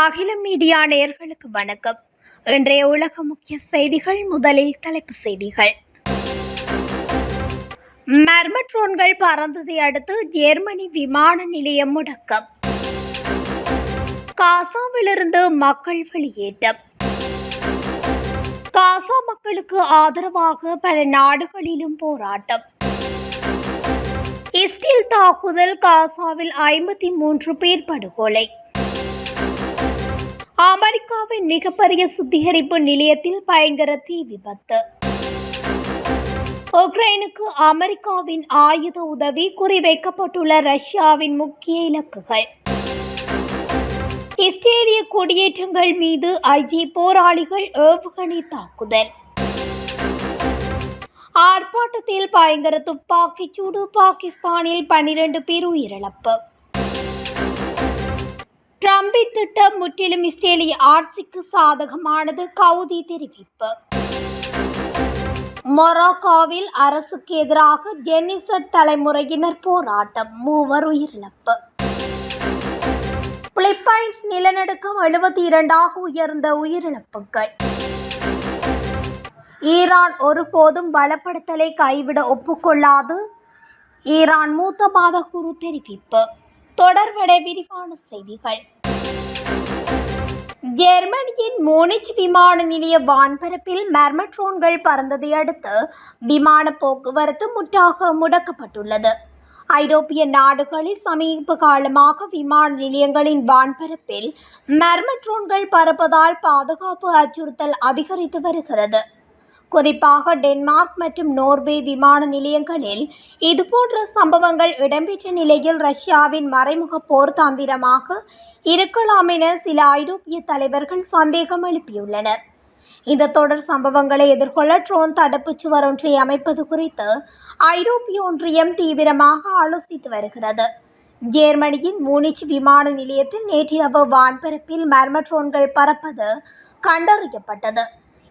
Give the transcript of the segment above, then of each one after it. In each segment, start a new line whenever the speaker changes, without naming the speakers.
அகில மீடியா நேர்களுக்கு வணக்கம். இன்றைய உலக முக்கிய செய்திகள் முதலில் தலைப்பு செய்திகள். மெர்மட்ரோன்கள் பறந்ததை அடுத்து ஜெர்மனி விமான நிலையம் முடக்கம். காசாவிலிருந்து மக்கள் வெளியேற்றம். காசா மக்களுக்கு ஆதரவாக பல நாடுகளிலும் போராட்டம். இஸ்ரேல் தாக்குதல் காசாவில் ஐம்பத்தி மூன்று பேர் படுகொலை. அமெரிக்காவின் மிகப்பெரிய சுத்திகரிப்பு நிலையத்தில் பயங்கர தீ விபத்து. உக்ரைனுக்கு அமெரிக்காவின் ஆயுத உதவி குறிவைக்கப்பட்டுள்ள ரஷ்யாவின் முக்கிய இலக்குகள். இஸ்ரேலிய குடியேற்றங்கள் மீது ஐஜி போராளிகள் ஏவுகணை தாக்குதல். ஆர்ப்பாட்டத்தில் பயங்கர துப்பாக்கிச் சூடு பாகிஸ்தானில் பனிரெண்டு பேர் உயிரிழப்பு. ட்ரம்பின் திட்டம் முற்றிலும் இஸ்ரேலிய ஆட்சிக்கு சாதகமானது கவுதி தெரிவிப்பு. மொராக்காவில் அரசுக்கு எதிராக ஜெனிசட் தலைமுறையினர் போராட்டம் மூவர் உயிரிழப்பு. பிலிப்பைன்ஸ் நிலநடுக்கம் எழுபத்தி இரண்டாக உயர்ந்த உயிரிழப்புகள். ஈரான் ஒருபோதும் பலப்படுத்தலை கைவிட ஒப்புக்கொள்ளாது. ஈரான் மூத்த மாத குரு தெரிவிப்பு. தொடர்வட விரிவான செய்திகள். ஜெர்மனியின் மோனிச் விமான நிலைய வான்பரப்பில் மெர்மட்ரோன்கள் பறந்ததை அடுத்து விமான போக்குவரத்து முற்றாக முடக்கப்பட்டுள்ளது. ஐரோப்பிய நாடுகளில் சமீப காலமாக விமான நிலையங்களின் வான்பரப்பில் மெர்மட்ரோன்கள் பறப்பதால் பாதுகாப்பு அச்சுறுத்தல் அதிகரித்து வருகிறது. குறிப்பாக டென்மார்க் மற்றும் நோர்வே விமான நிலையங்களில் இதுபோன்ற சம்பவங்கள் இடம்பெற்ற நிலையில் ரஷ்யாவின் மறைமுக போர் தந்திரமாக இருக்கலாம் என சில ஐரோப்பிய தலைவர்கள் சந்தேகம் எழுப்பியுள்ளனர். இந்த தொடர் சம்பவங்களை எதிர்கொள்ள ட்ரோன் தடுப்புச் சுவர் ஒன்றை அமைப்பது குறித்து ஐரோப்பிய ஒன்றியம் தீவிரமாக ஆலோசித்து வருகிறது. ஜெர்மனியின் மூனிச் விமான நிலையத்தில் நேற்றிரவு வான்பரப்பில் மர்மட்ரோன்கள் பறப்பது கண்டறியப்பட்டது.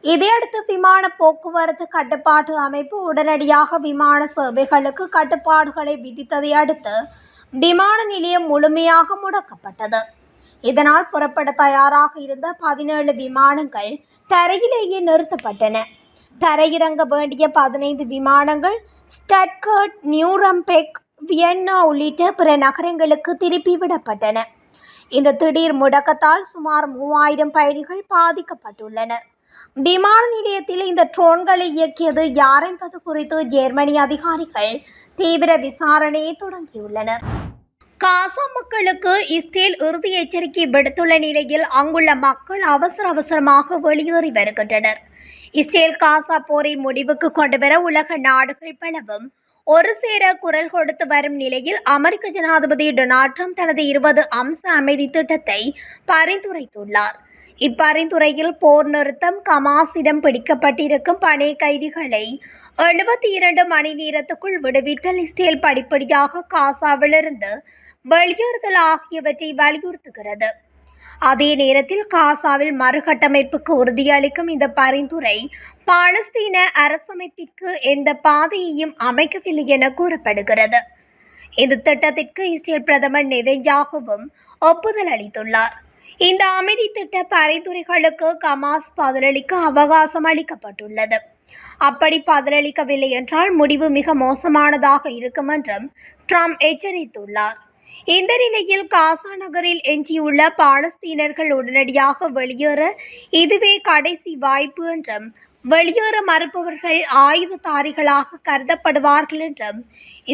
இதையடுத்து விமான போக்குவரத்து கட்டுப்பாட்டு அமைப்பு உடனடியாக விமான சேவைகளுக்கு கட்டுப்பாடுகளை விதித்ததை அடுத்து விமான நிலையம் முழுமையாக முடக்கப்பட்டது. இதனால் புறப்பட தயாராக இருந்த பதினேழு விமானங்கள் தரையிலேயே நிறுத்தப்பட்டன. தரையிறங்க வேண்டிய பதினைந்து விமானங்கள் ஸ்டட்கர்ட் நியூரம்பெக் வியன்னா உள்ளிட்ட பிற நகரங்களுக்கு திருப்பி விடப்பட்டன. இந்த திடீர் முடக்கத்தால் சுமார் மூவாயிரம் பயணிகள் பாதிக்கப்பட்டுள்ளனர். விமான நிலையத்தில் இந்த ட்ரோன்களை இயக்கியது யார் என்பது குறித்து ஜெர்மனி அதிகாரிகள் தீவிர விசாரணையை தொடங்கியுள்ளனர். காசா மக்களுக்கு இஸ்ரேல் இறுதி எச்சரிக்கை விடுத்துள்ள நிலையில் அங்குள்ள மக்கள் அவசர அவசரமாக வெளியேறி வருகின்றனர். இஸ்ரேல் காசா போரை முடிவுக்கு கொண்டுவர உலக நாடுகள் பலவும் ஒரு சேர குரல் கொடுத்து வரும் நிலையில் அமெரிக்க ஜனாதிபதி டொனால்ட் ட்ரம்ப் தனது இருபது அம்ச அமைதி திட்டத்தை பரிந்துரைத்துள்ளார். இப்பரிந்துரையில் போர் நிறுத்தம் கமாஸிடம் பிடிக்கப்பட்டிருக்கும் பணைய கைதிகளை எழுபத்தி இரண்டு மணி நேரத்துக்குள் விடுவித்தல் இஸ்ரேல் படிப்படியாக காசாவிலிருந்து வெளியேறுதல் ஆகியவற்றை வலியுறுத்துகிறது. அதே நேரத்தில் காசாவில் மறுகட்டமைப்புக்கு உறுதியளிக்கும் இந்த பரிந்துரை பாலஸ்தீன அரசமைப்பிற்கு எந்த பாதையையும் அமைக்கவில்லை என கூறப்படுகிறது. இந்த திட்டத்திற்கு இஸ்ரேல் பிரதமர் நெதஞ்சாகவும் ஒப்புதல் அளித்துள்ளார். இந்த அமைதி திட்ட பரிந்துரைகளுக்கு கமாஸ் பதிலளிக்க அவகாசம் அளிக்கப்பட்டுள்ளது. அப்படி பதிலளிக்கவில்லை என்றால் முடிவு மிக மோசமானதாக இருக்கும் என்றும் ட்ரம்ப் எச்சரித்துள்ளார். இந்த நிலையில் காசா நகரில் எஞ்சியுள்ள பாலஸ்தீனர்கள் உடனடியாக வெளியேற இதுவே கடைசி வாய்ப்பு என்றும் வெளியேற மறுப்பவர்கள் ஆயுததாரிகளாக கருதப்படுவார்கள் என்றும்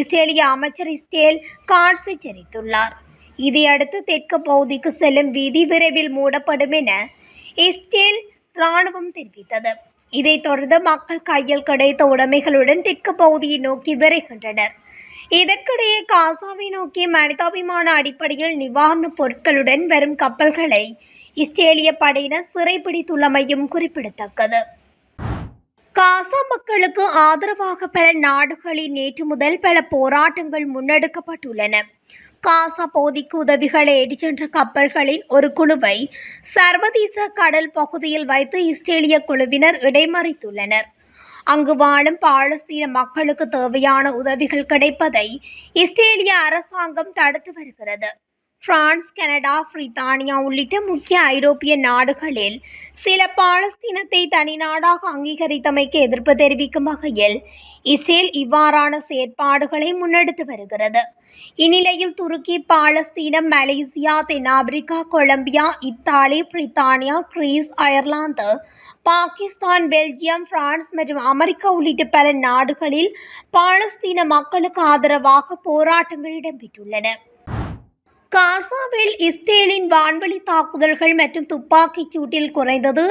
இஸ்ரேலிய அமைச்சர் இஸ்டேல் காட்ஸ் எச்சரித்துள்ளார். இதையடுத்து தெற்கு பகுதிக்கு செல்லும் வீதி விரைவில் மூடப்படும் என இஸ்ரேல் ராணுவம் தெரிவித்தது. இதைத் தொடர்ந்து மக்கள் கையில் கிடைத்த உடைமைகளுடன் தெற்கு பகுதியை நோக்கி விரைகின்றனர். இதற்கிடையே காசாவை நோக்கி மனிதாபிமான அடிப்படையில் நிவாரணப் பொருட்களுடன் வரும் கப்பல்களை இஸ்ரேலிய படையினர் சிறைப்பிடித்துள்ளமையும் குறிப்பிடத்தக்கது. காசா மக்களுக்கு ஆதரவாக பல நாடுகளில் நேற்று முதல் பல போராட்டங்கள் முன்னெடுக்கப்பட்டுள்ளன. காசா பகுதிக்கு உதவிகளை ஏடி சென்ற கப்பல்களின் ஒரு குழுவை சர்வதேச கடல் பகுதியில் வைத்து இஸ்ரேலிய குழுவினர் இடைமறித்துள்ளனர். அங்கு வாழும் பாலஸ்தீன மக்களுக்கு தேவையான உதவிகள் கிடைப்பதை இஸ்ரேலிய அரசாங்கம் தடுத்து வருகிறது. பிரான்ஸ் கனடா பிரித்தானியா உள்ளிட்ட முக்கிய ஐரோப்பிய நாடுகளில் சில பாலஸ்தீனத்தை தனிநாடாக அங்கீகரித்தமைக்கு எதிர்ப்பு தெரிவிக்கும் வகையில் இஸ்ரேல் இவ்வாறான செயற்பாடுகளை முன்னெடுத்து வருகிறது. இந்நிலையில் துருக்கி பாலஸ்தீனம் மலேசியா தென்னாப்பிரிக்கா கொலம்பியா இத்தாலி பிரித்தானியா Greece Ireland Pakistan Belgium France மற்றும் அமெரிக்கா உள்ளிட்ட பல நாடுகளில் பாலஸ்தீன மக்களுக்கு ஆதரவாக போராட்டங்கள் இடம்பெற்றுள்ளன. காசாவில் இஸ்ரேலின் வான்வழி தாக்குதல்கள் மற்றும் துப்பாக்கிச் சூட்டில் குறைந்தது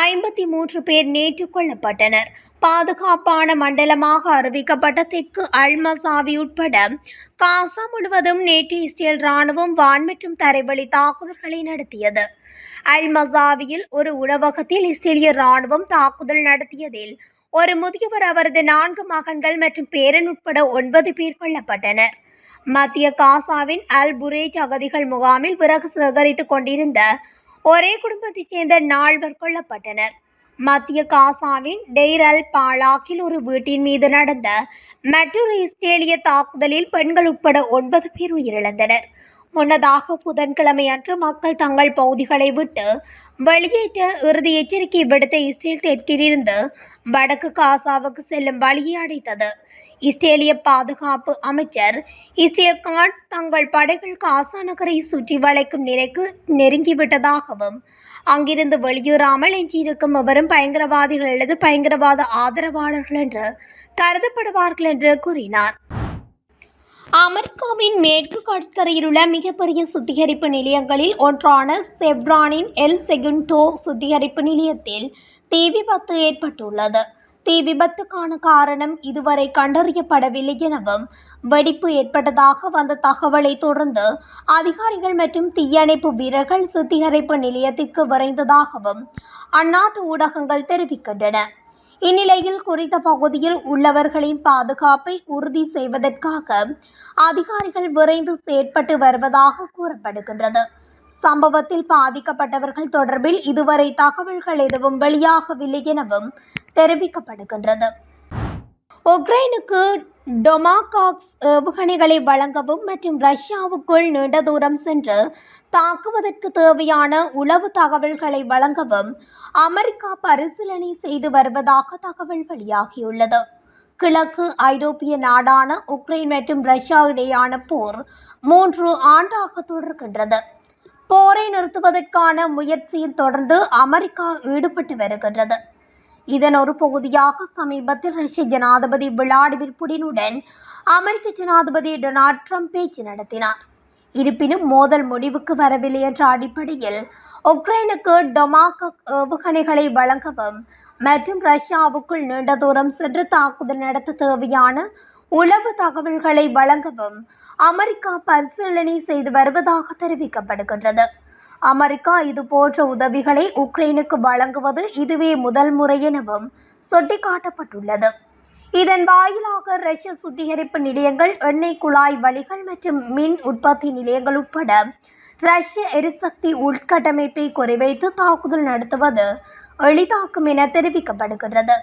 ஐம்பத்தி மூன்று பேர் நேற்று கொல்லப்பட்டனர். பாதுகாப்பான மண்டலமாக அறிவிக்கப்பட்ட தெற்கு அல்மசாவி உட்பட காசா முழுவதும் நேற்று இஸ்ரேல் ராணுவம் வான் மற்றும் தரைவழி தாக்குதல்களை நடத்தியது. அல் மசாவியில் ஒரு உணவகத்தில் இஸ்ரேலிய ராணுவம் தாக்குதல் நடத்தியதில் ஒரு முதியவர் அவரது நான்கு மகன்கள் மற்றும் பேரன் உட்பட ஒன்பது பேர் கொல்லப்பட்டனர். மத்திய காசாவின் அல் புரேஜ் அகதிகள் முகாமில் விறகு சேகரித்துக் கொண்டிருந்த ஒரே குடும்பத்தைச் சேர்ந்த நால்வர் கொல்லப்பட்டனர். மத்திய காசாவின் டெய்ர் அல் பாலாக்கில் ஒரு வீட்டின் மீது நடந்த மற்றொரு இஸ்ரேலிய தாக்குதலில் பெண்கள் உட்பட ஒன்பது பேர் உயிரிழந்தனர். முன்னதாக புதன்கிழமை அன்று மக்கள் தங்கள் பகுதிகளை விட்டு வெளியேற்ற இறுதி எச்சரிக்கை விடுத்த இஸ்ரேல் தெற்கிலிருந்து வடக்கு காசாவுக்கு செல்லும் வழியை அடைத்தது. இஸ்ரேலிய பாதுகாப்பு அமைச்சர் இஸ்ரேல் கார்ட்ஸ் தங்கள் படைகள் காசா நகரை சுற்றி வளைக்கும் நிலைக்கு நெருங்கிவிட்டதாகவும் அங்கிருந்து வெளியேறாமல் எஞ்சியிருக்கும் எவரும் பயங்கரவாதிகள் அல்லது பயங்கரவாத ஆதரவாளர்கள் என்று கருதப்படுவார்கள் என்று கூறினார். அமெரிக்காவின் மேற்கு கடற்கரையில் உள்ள மிகப்பெரிய சுத்திகரிப்பு நிலையங்களில் ஒன்றான செவ்ரானின் எல் செகுண்டோ சுத்திகரிப்பு நிலையத்தில் தீ விபத்து ஏற்பட்டுள்ளது. தீ விபத்துக்கான காரணம் இதுவரை கண்டறியப்படவில்லை எனவும் வெடிப்பு ஏற்பட்டதாக வந்த தகவலை தொடர்ந்து அதிகாரிகள் மற்றும் தீயணைப்பு வீரர்கள் சுத்திகரிப்பு நிலையத்திற்கு விரைந்ததாகவும் அந்நாட்டு ஊடகங்கள் தெரிவிக்கின்றன. இந்நிலையில் குறித்த பகுதியில் உள்ளவர்களின் பாதுகாப்பை உறுதி செய்வதற்காக அதிகாரிகள் விரைந்து செயற்பட்டு வருவதாக கூறப்படுகின்றது. சம்பவத்தில் பாதிக்கப்பட்டவர்கள் தொடர்பில் இதுவரை தகவல்கள் எதுவும் வெளியாகவில்லை எனவும் தெரிவிக்கப்படுகின்றது. உக்ரைனுக்கு டொமாகாக்ஸ் ஏவுகணைகளை வழங்கவும் மற்றும் ரஷ்யாவுக்குள் நீண்ட தூரம் சென்று தாக்குவதற்கு தேவையான உளவு தகவல்களை வழங்கவும் அமெரிக்கா பரிசீலனை செய்து வருவதாக தகவல் வெளியாகியுள்ளது. கிழக்கு ஐரோப்பிய நாடான உக்ரைன் மற்றும் ரஷ்யா இடையான போர் மூன்று ஆண்டாக தொடர்கின்றது. போரை நிறுத்துவதற்கான முயற்சியில் தொடர்ந்து அமெரிக்கா ஈடுபட்டு வருகின்றது. இதன் ஒரு பகுதியாக சமீபத்தில் ரஷ்ய ஜனாதிபதி விளாடிமிர் புடினுடன் அமெரிக்க ஜனாதிபதி டொனால்ட் ட்ரம்ப் பேச்சு நடத்தினார். இருப்பினும் மோதல் முடிவுக்கு வரவில்லை என்ற அடிப்படையில் உக்ரைனுக்கு டொமாகக் ஏவுகணைகளை வழங்கவும் மற்றும் ரஷ்யாவுக்குள் நீண்ட தூரம் சென்று தாக்குதல் நடத்த தேவையான உளவு தகவல்களை வழங்கவும் அமெரிக்கா பரிசீலனை செய்து வருவதாக தெரிவிக்கப்படுகின்றது. அமெரிக்கா இது போன்ற உதவிகளை உக்ரைனுக்கு வழங்குவது இதுவே முதல் முறை எனவும் சுட்டிக்காட்டப்பட்டுள்ளது. இதன் வாயிலாக ரஷ்ய சுத்திகரிப்பு நிலையங்கள் எண்ணெய் குழாய் வழிகள் மற்றும் மின் உற்பத்தி நிலையங்கள் உட்பட ரஷ்ய எரிசக்தி உள்கட்டமைப்பை குறிவைத்து தாக்குதல் நடத்துவது எளிதாக்கும் என தெரிவிக்கப்படுகிறது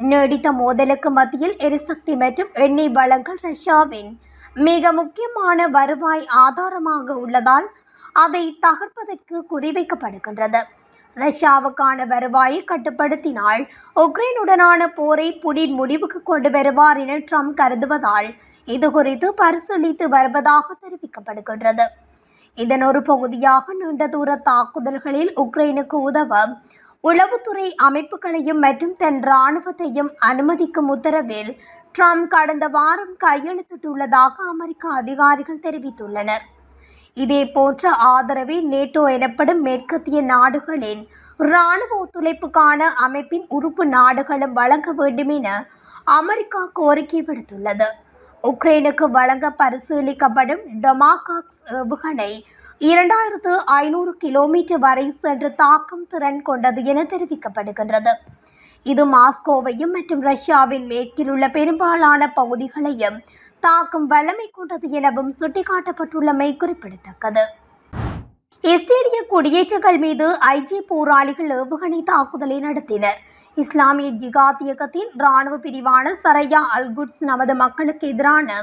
நீடித்த மோதலுக்கு மத்தியில் எரிசக்தி மற்றும் எண்ணெய் வளங்கள் ரஷ்யாவின் மிக முக்கியமான வருவாய் ஆதாரமாக உள்ளதால் அதை தகர்ப்பதற்கு குறிவைக்கப்படுகின்றது. ரஷ்யாவுக்கான வருவாயை கட்டுப்படுத்தினால் உக்ரைனுடனான போரை புடின் முடிவுக்கு கொண்டு வருவார் என ட்ரம்ப் கருதுவதால் இது குறித்து பரிசீலித்து வருவதாக தெரிவிக்கப்படுகின்றது. இதன் ஒரு பகுதியாக நீண்ட தூர தாக்குதல்களில் உக்ரைனுக்கு உதவ உளவுத்துறை அமைப்புகளையும் மற்றும் தன் இராணுவத்தையும் அனுமதிக்கும் உத்தரவில் ட்ரம்ப் கடந்த வாரம் கையெழுத்திட்டுள்ளதாக அமெரிக்க அதிகாரிகள் தெரிவித்துள்ளனர். இதே போன்ற ஆதரவை நேட்டோ எனப்படும் மேற்கத்திய நாடுகளின் இராணுவ ஒத்துழைப்புக்கான அமைப்பின் உறுப்பு நாடுகளும் வழங்க வேண்டும் என அமெரிக்கா கோரிக்கை விடுத்துள்ளது. உக்ரைனுக்கு வழங்க பரிசீலிக்கப்படும் டொமாகாக்ஸ் ஏவுகணை இரண்டாயிரத்து ஐநூறு கிலோமீட்டர் வரை சென்று தாக்கும் திறன் கொண்டது என தெரிவிக்கப்படுகின்றது. இது மாஸ்கோவையும் மற்றும் ரஷ்யாவின் மேற்கில் உள்ள பெரும்பாலான பகுதிகளையும் தாக்கும் வல்லமை கொண்டது எனவும் சுட்டிக்காட்டப்பட்டுள்ளமை குறிப்பிடத்தக்கது. இஸ்ரேலிய குடியேற்றங்கள் மீது ஐஜி போராளிகள் ஏவுகணை தாக்குதலை நடத்தினர். இஸ்லாமிய ஜிகாத் இயக்கத்தின் இராணுவ பிரிவான சரையா அல்குட்ஸ் நமது மக்களுக்கு எதிரான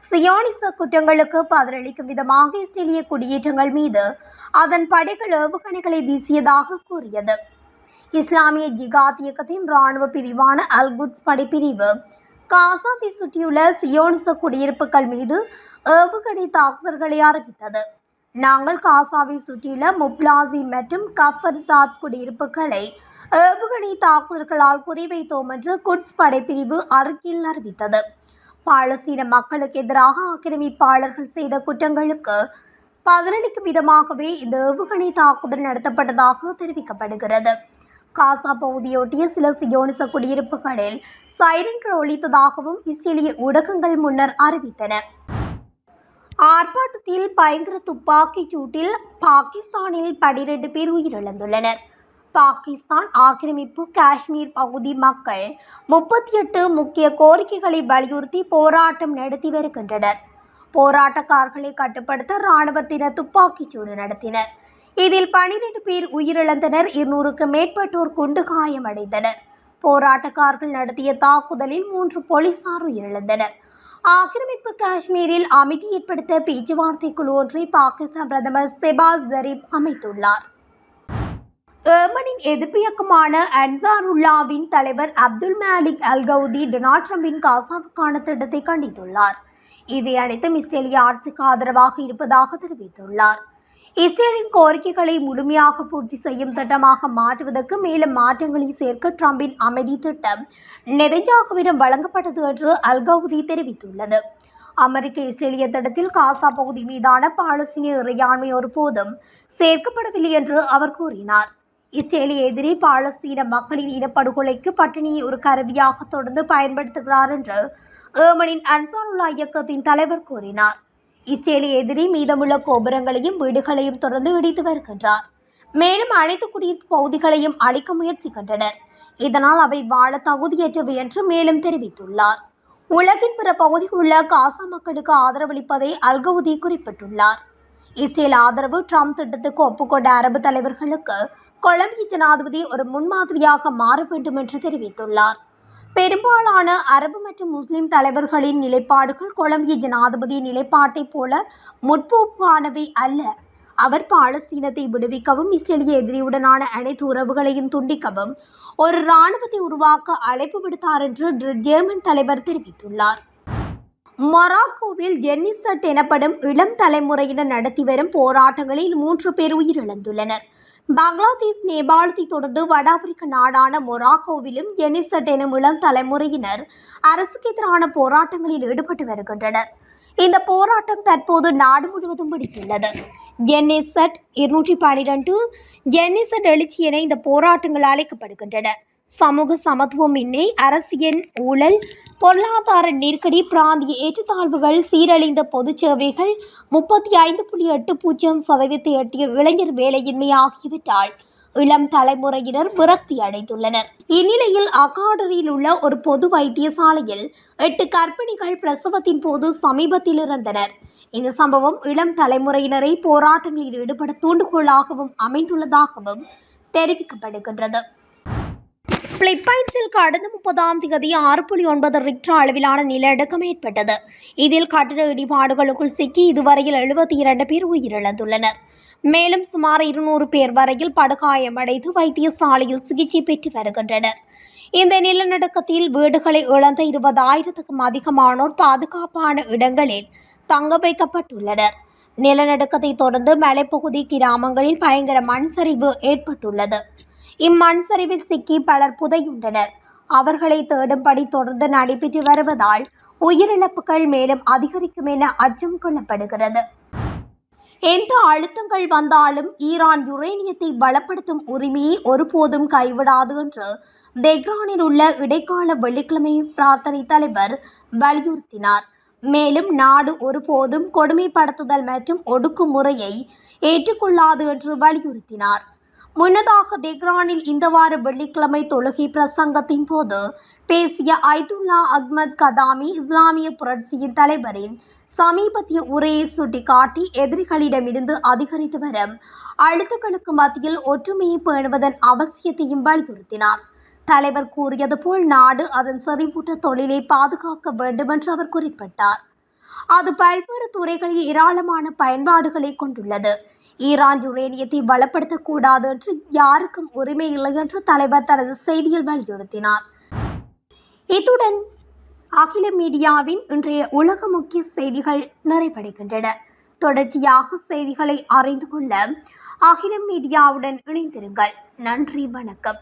சியோனிச குற்றங்களுக்கு பதிலளிக்கும் விதமாக இஸ்ரேலிய குடியேற்றங்கள் மீது அதன் படைகள் ஏவுகணைகளை வீசியதாக கூறியது. இஸ்லாமிய ஜிகாத் இயக்கத்தின் இராணுவ பிரிவான அல் குட்ஸ் படைப்பிரிவு. காசாவை சுற்றியுள்ள சியோனிச குடியிருப்புகள் மீது ஏவுகணை தாக்குதல்களை அறிவித்தது நாங்கள் காசாவை சுற்றியுள்ள முப்லாசி மற்றும் கஃபர்சாத் குடியிருப்புகளை ஏவுகணை தாக்குதல்களால் குறிவைத்தோம் என்று குட்ஸ் படைப்பிரிவு அறிக்கையில் அறிவித்தது. பாலஸ்தீன மக்களுக்கு எதிராக ஆக்கிரமிப்பாளர்கள் செய்த குற்றங்களுக்கு பதிலளிக்கும் விதமாகவே இந்த ஏவுகணை தாக்குதல் நடத்தப்பட்டதாக தெரிவிக்கப்படுகிறது. காசா பகுதியொட்டிய சில சியோனிச குடியிருப்புகளில் சைரன்கள் ஒழித்ததாகவும் இஸ்ரேலிய ஊடகங்கள் முன்னர் அறிவித்தன. ஆர்ப்பாட்டத்தில் பயங்கர துப்பாக்கிச் சூட்டில் பாகிஸ்தானில் பனிரெண்டு பேர் உயிரிழந்துள்ளனர். பாகிஸ்தான் ஆக்கிரமிப்பு காஷ்மீர் பகுதி மக்கள் முப்பத்தி எட்டு முக்கிய கோரிக்கைகளை வலியுறுத்தி போராட்டம் நடத்தி வருகின்றனர். போராட்டக்காரர்களை கட்டுப்படுத்த இராணுவத்தினர் துப்பாக்கிச் சூடு நடத்தினர். இதில் பனிரெண்டு பேர் உயிரிழந்தனர். இருநூறுக்கு மேற்பட்டோர் குண்டு காயமடைந்தனர். போராட்டக்காரர்கள் நடத்திய தாக்குதலில் மூன்று போலீசார் உயிரிழந்தனர். ஆக்கிரமிப்பு காஷ்மீரில் அமைதி ஏற்படுத்த பேச்சுவார்த்தை குழு ஒன்றை பாகிஸ்தான் பிரதமர் செபாஸ் ஜரீப் அமைத்துள்ளார். ஏமனின் எதிர்ப்பு இயக்கமான அன்சாருல்லாவின் தலைவர் Abdul Malik al Houthi Donald ட்ரம்பின் காசாவுக்கான திட்டத்தை கண்டித்துள்ளார். இவை அனைத்தும் இஸ்ரேலிய ஆட்சிக்கு ஆதரவாக இருப்பதாக தெரிவித்துள்ளார். இஸ்ரேலின் கோரிக்கைகளை முழுமையாக பூர்த்தி செய்யும் திட்டமாக மாற்றுவதற்கு மேலும் மாற்றங்களை சேர்க்க ட்ரம்பின் அமைதி திட்டம் நெதஞ்சாகுவிடம் வழங்கப்பட்டது என்று அல்கவுதி தெரிவித்துள்ளது. அமெரிக்க இஸ்ரேலிய திட்டத்தில் காசா பகுதி மீதான பாலஸ்தீன இறையாண்மை ஒருபோதும் சேர்க்கப்படவில்லை என்று அவர் கூறினார். இஸ்ரேலிய எதிரி பாலஸ்தீன மக்களின் இனப்படுகொலைக்கு பட்டினியை ஒரு கருவியாக தொடர்ந்து பயன்படுத்துகிறார் என்று ஏமனின் அன்சாருல்லா இயக்கத்தின் தலைவர் கூறினார். இஸ்ரேலிய எதிரி மீதமுள்ள கோபுரங்களையும் வீடுகளையும் தொடர்ந்து இடித்து வருகின்றார். மேலும் அனைத்து குடியிருப்பு பகுதிகளையும் அழிக்க முயற்சிக்கின்றனர். இதனால் அவை வாழ தகுதியற்றவை என்று மேலும் தெரிவித்துள்ளார். உலகின் பிற பகுதியில் உள்ள காசா மக்களுக்கு ஆதரவளிப்பதை அல்கவுதி குறிப்பிட்டுள்ளார். இஸ்ரேல் ஆதரவு ட்ரம்ப் திட்டத்துக்கு ஒப்புக்கொண்ட அரபு தலைவர்களுக்கு கொலம்பிய ஜனாதிபதி ஒரு முன்மாதிரியாக மாற வேண்டும் என்று தெரிவித்துள்ளார். பெரும்பாலான அரபு மற்றும் முஸ்லிம் தலைவர்களின் நிலைப்பாடுகள் கொலம்பிய ஜனாதிபதி நிலைப்பாட்டைப் போல முற்போக்கானவை அல்ல. அவர் பாலஸ்தீனத்தை விடுவிக்கவும் இஸ்ரேலிய எதிரியுடனான அனைத்து உறவுகளையும் துண்டிக்கவும் ஒரு இராணுவத்தை உருவாக்க அழைப்பு விடுத்தார் என்று ஜெர்மன் தலைவர் தெரிவித்துள்ளார். மொராக்கோவில் ஜென்னிசட் எனப்படும் இளம் தலைமுறையினர் நடத்தி வரும் போராட்டங்களில் மூன்று பேர் உயிரிழந்துள்ளனர். பங்களாதேஷ் நேபாளத்தை தொடர்ந்து வட ஆப்பிரிக்க நாடான மொராக்கோவிலும் எனிசட் எனும் இளம் தலைமுறையினர் அரசுக்கு எதிரான போராட்டங்களில் ஈடுபட்டு வருகின்றனர். இந்த போராட்டம் தற்போது நாடு முழுவதும் வெடித்துள்ளது. என்எஸ்எட் இருநூற்றி பனிரெண்டு என்எஸ்எட் எழுச்சி என இந்த போராட்டங்கள் அழைக்கப்படுகின்றன. சமூக சமத்துவமின்மை அரசியல் ஊழல் பொருளாதார நெருக்கடி பிராந்திய ஏற்றத்தாழ்வுகள் சீரழிந்த பொது சேவைகள் முப்பத்தி ஐந்து புள்ளி எட்டு பூஜ்ஜியம் சதவீதத்தை எட்டிய இளைஞர் வேலையின்மை ஆகியவற்றால் இளம் தலைமுறையினர் விரக்தி அடைந்துள்ளனர். இந்நிலையில் அகாடரியில் உள்ள ஒரு பொது வைத்தியசாலையில் எட்டு கர்ப்பிணிகள் பிரசவத்தின் போது சமீபத்தில் இறந்தனர். இந்த சம்பவம் இளம் தலைமுறையினரை போராட்டங்களில் ஈடுபட தூண்டுகோளாகவும் அமைந்துள்ளதாகவும் தெரிவிக்கப்படுகின்றது. பிலிப்பைன்ஸில் கடந்த முப்பதாம் தேதி ஆறு புள்ளி ஒன்பது ரிக்டர் அளவிலான நிலநடுக்கம் ஏற்பட்டது. இதில் கட்டிட இடிபாடுகளுக்குள் சிக்கி இதுவரையில் எழுபத்தி இரண்டு பேர் உயிரிழந்துள்ளனர். மேலும் சுமார் இருநூறு பேர் வரையில் படுகாயமடைந்து வைத்தியசாலையில் சிகிச்சை பெற்று வருகின்றனர். இந்த நிலநடுக்கத்தில் வீடுகளை இழந்த இருபதாயிரத்துக்கும் அதிகமானோர் பாதுகாப்பான இடங்களில் தங்க வைக்கப்பட்டுள்ளனர். நிலநடுக்கத்தை தொடர்ந்து மலைப்பகுதி கிராமங்களில் பயங்கர மண் சரிவு ஏற்பட்டுள்ளது. இம்மண் சரிவில் சிக்கி பலர் புதையுண்டனர். அவர்களை தேடும்படி தொடர்ந்து நடைபெற்று வருவதால் உயிரிழப்புகள் மேலும் அதிகரிக்கும் என அச்சம் கொள்ளப்படுகிறது. எந்த அழுத்தங்கள் வந்தாலும் ஈரான் யுரேனியத்தை பலப்படுத்தும் உரிமையை ஒருபோதும் கைவிடாது என்று தெஹ்ரானில் உள்ள இடைக்கால வெள்ளிக்கிழமை பிரார்த்தனை தலைவர் வலியுறுத்தினார். மேலும் நாடு ஒருபோதும் கொடுமைப்படுத்துதல் மற்றும் ஒடுக்குமுறையை ஏற்றுக்கொள்ளாது என்று வலியுறுத்தினார். முன்னதாக தெஹ்ரானில் இந்த வார வெள்ளிக்கிழமை தொழுகை பிரசங்கத்தின் போது பேசிய ஐதுல்லா அஹ்மத் கதாமி இஸ்லாமிய புரட்சியின் தலைவரின் சமீபத்திய உரையை சுட்டிக்காட்டி எதிரிகளிடமிருந்து அதிகரித்து வரும் அழுத்தங்களுக்கு மத்தியில் ஒற்றுமையை பேணுவதன் அவசியத்தையும் வலியுறுத்தினார். தலைவர் கூறியது போல் நாடு அதன் செறிவூட்ட தொழிலை பாதுகாக்க வேண்டும் என்று அவர் குறிப்பிட்டார். அது பல்வேறு துறைகளில் ஏராளமான பயன்பாடுகளை கொண்டுள்ளது. ஈரான் யுரேனியத்தை பலப்படுத்தக்கூடாது என்று யாருக்கும் உரிமை இல்லை என்று தலைவர் தனது செய்தியில் வலியுறுத்தினார். இத்துடன் அகில மீடியாவின் இன்றைய உலக முக்கிய செய்திகள் நிறைவடைகின்றன. தொடர்ச்சியாக செய்திகளை அறிந்து கொள்ள அகில மீடியாவுடன் இணைந்திருங்கள். நன்றி வணக்கம்.